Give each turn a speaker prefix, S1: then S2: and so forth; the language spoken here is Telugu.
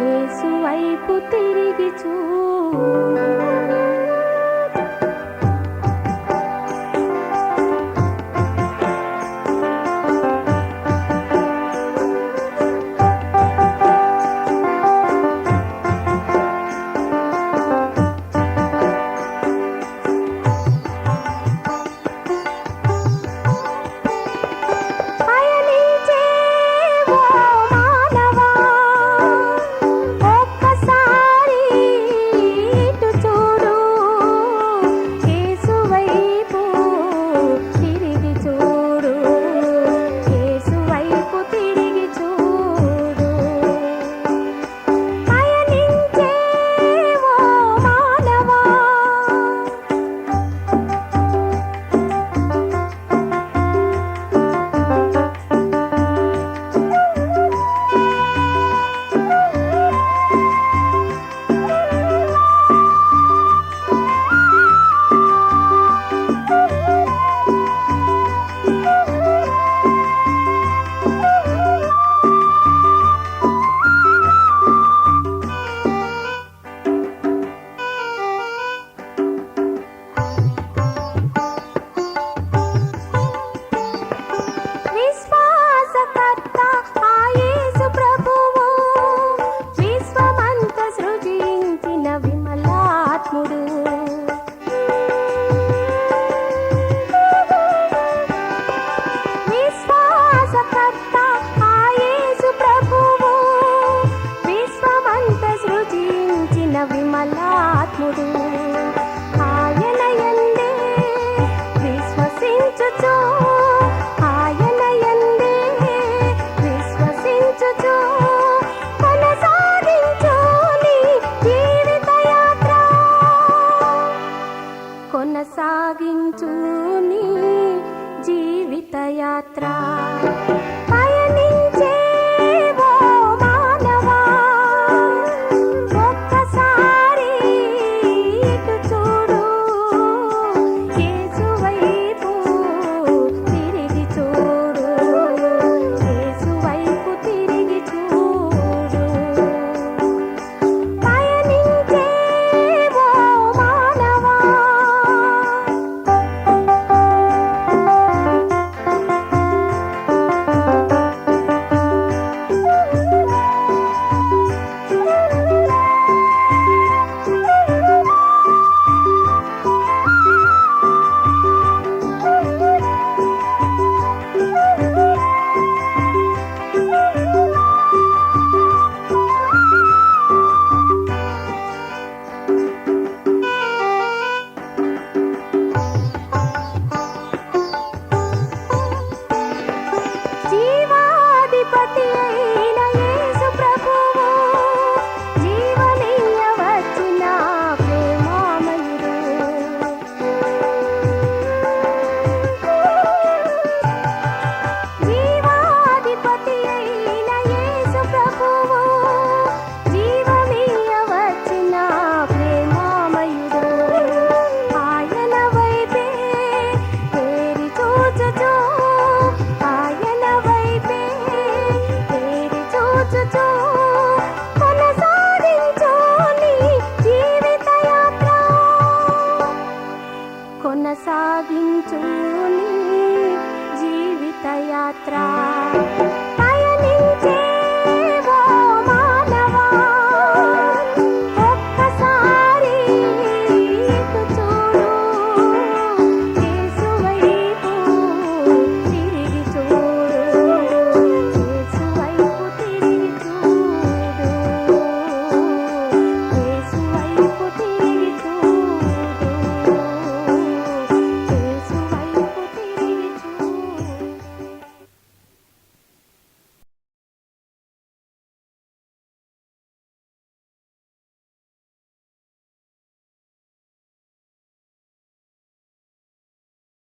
S1: యేసు వైపు తిరిగి చూ కొనసాగించు నీ జీవితయాత్ర. పయనించే కొనసాగించు నీ జీవితయాత్ర